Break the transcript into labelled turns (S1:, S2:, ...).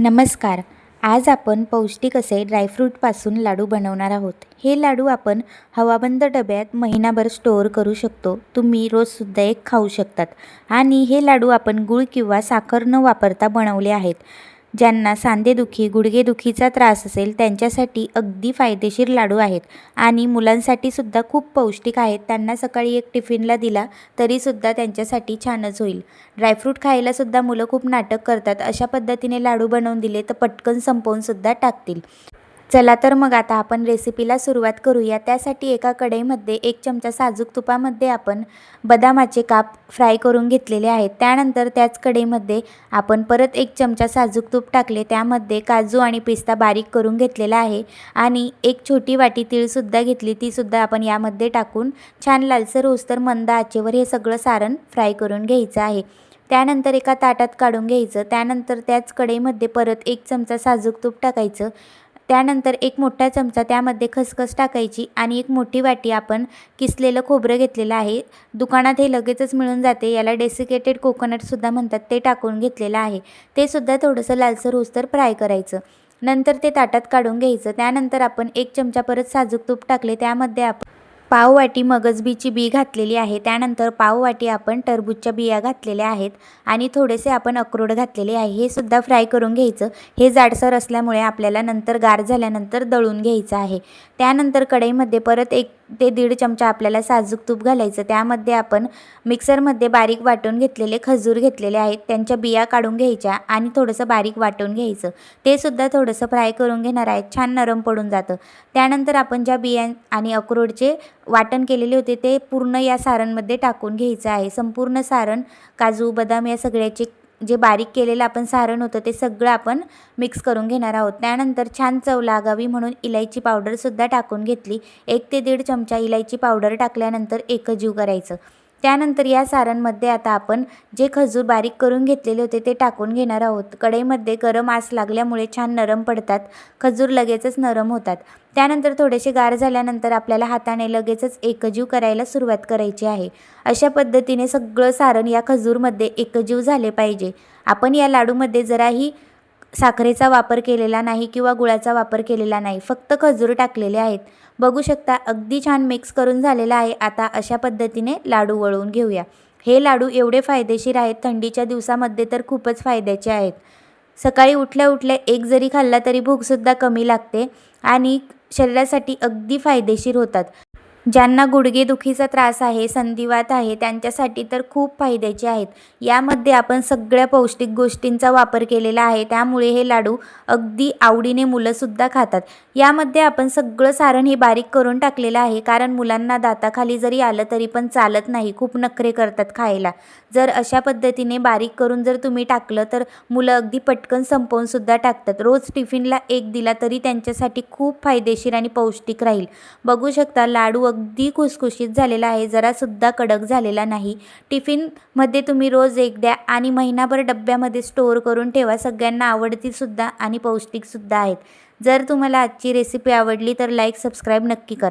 S1: नमस्कार. आज आपण पौष्टिक असे ड्रायफ्रूटपासून लाडू बनवणार आहोत. हे लाडू आपण हवाबंद डब्यात महिनाभर स्टोअर करू शकतो. तुम्ही रोजसुद्धा एक खाऊ शकतात. आणि हे लाडू आपण गूळ किंवा साखर न वापरता बनवले आहेत. ज्यांना सांधेदुखी गुडघेदुखीचा त्रास असेल त्यांच्यासाठी अगदी फायदेशीर लाडू आहेत. आणि मुलांसाठी सुद्धा खूप पौष्टिक आहेत. त्यांना सकाळी एक टिफिनला दिला तरीसुद्धा त्यांच्यासाठी छानच होईल. ड्रायफ्रूट खायलासुद्धा मुलं खूप नाटक करतात. अशा पद्धतीने लाडू बनवून दिले तर पटकन संपवूनसुद्धा टाकतील. चला तर मग आता आपण रेसिपीला सुरुवात करूया. त्यासाठी एका कढईमध्ये एक चमचा साजूक तुपामध्ये आपण बदामाचे काप फ्राय करून घेतलेले आहेत. त्यानंतर त्याच कढईमध्ये आपण परत एक चमचा साजूक तूप टाकले. त्यामध्ये काजू आणि पिस्ता बारीक करून घेतलेला आहे आणि एक छोटी वाटी तीळसुद्धा घेतली. तीसुद्धा आपण यामध्ये टाकून छान लालसर होसतर मंद आचेवर हे सगळं सारण फ्राय करून घ्यायचं आहे. त्यानंतर एका ताटात काढून घ्यायचं. त्यानंतर त्याच कढईमध्ये परत एक चमचा साजूक तूप टाकायचं. त्यानंतर एक मोठा चमचा त्यामध्ये खसखस टाकायची आणि एक मोठी वाटी आपण किसलेलं खोबरं घेतलेलं आहे. दुकानात हे लगेचच मिळून जाते. याला डेसिकेटेड कोकोनटसुद्धा म्हणतात. ते टाकून घेतलेलं आहे. ते सुद्धा थोडंसं लालसर होस्तर फ्राय करायचं. नंतर ते ताटात काढून घ्यायचं. त्यानंतर आपण एक चमचा परत साजूक तूप टाकले. त्यामध्ये आपण पाववाटी मगजबीची बी घातलेली आहे. त्यानंतर पाववाटी आपण टरबूजच्या बिया घातलेल्या आहेत आणि थोडेसे आपण अक्रोड घातलेले आहे. हे सुद्धा फ्राय करून घ्यायचं. हे जाडसर असल्यामुळे आपल्याला नंतर गार झाल्यानंतर दळून घ्यायचं आहे. त्यानंतर कढईमध्ये परत एक ते दीड चमचा आपल्याला साजूक तूप घालायचं. त्यामध्ये आपण मिक्सरमध्ये बारीक वाटून घेतलेले खजूर घेतलेले आहेत. त्यांच्या बिया काढून घ्यायच्या आणि थोडंसं बारीक वाटून घ्यायचं. ते सुद्धा थोडंसं फ्राय करून घेणार आहेत. छान नरम पडून जातं. त्यानंतर आपण ज्या बिया आणि अक्रोडचे वाटण केलेले होते ते पूर्ण या सारणमध्ये टाकून घ्यायचं आहे. संपूर्ण सारण काजू बदाम या सगळ्याचे जे बारीक केलेलं आपण सारण होतं ते सगळं आपण मिक्स करून घेणार आहोत. त्यानंतर छान चव लागावी म्हणून इलायची पावडरसुद्धा टाकून घेतली. एक ते दीड चमचा इलायची पावडर टाकल्यानंतर एकजीव करायचं. त्यानंतर या सारणमध्ये आता आपण जे खजूर बारीक करून घेतलेले होते ते टाकून घेणार आहोत. कढईमध्ये गरम आस लागल्यामुळे छान नरम पडतात. खजूर लगेचच नरम होतात. त्यानंतर थोडेसे गार झाल्यानंतर आपल्याला हाताने लगेचच एकजीव करायला सुरुवात करायची आहे. अशा पद्धतीने सगळं सारण या खजूरमध्ये एकजीव झाले पाहिजे. आपण या लाडूमध्ये जराही साखरेचा वापर केलेला नाही किंवा गुळाचा वापर केलेला नाही फक्त खजूर टाकलेले आहेत. बघू शकता अगदी छान मिक्स करून झालेला आहे. आता अशा पद्धतीने लाडू वळवून घेऊया. हे लाडू एवढे फायदेशीर आहेत थंडीच्या दिवसामध्ये तर खूपच फायद्याचे आहेत. सकाळी उठल्या उठल्या एक जरी खाल्ला तरी भूकसुद्धा कमी लागते आणि शरीरासाठी अगदी फायदेशीर होतात. ज्यांना गुडघेदुखीचा त्रास आहे संधिवात आहे त्यांच्यासाठी तर खूप फायद्याचे आहेत. यामध्ये आपण सगळ्या पौष्टिक गोष्टींचा वापर केलेला आहे. त्यामुळे हे लाडू अगदी आवडीने मुलंसुद्धा खातात. यामध्ये आपण सगळं सारण हे बारीक करून टाकलेलं आहे. कारण मुलांना दाताखाली जरी आलं तरी पण चालत नाही. खूप नखरे करतात खायला. जर अशा पद्धतीने बारीक करून जर तुम्ही टाकलं तर मुलं अगदी पटकन संपवूनसुद्धा टाकतात. रोज टिफिनला एक दिला तरी त्यांच्यासाठी खूप फायदेशीर आणि पौष्टिक राहील. बघू शकता लाडू अगदी खुसखुशीत झालेला आहे जरासुद्धा कडक झालेला नाही. टिफिनमध्ये तुम्ही रोज एक द्या आणि महिनाभर डब्यामध्ये स्टोअर करून ठेवा सगळ्यांना आवडतीसुद्धा आणि पौष्टिकसुद्धा आहेत. जर तुम्हाला आजची रेसिपी आवडली तर लाईक सबस्क्राईब नक्की करा.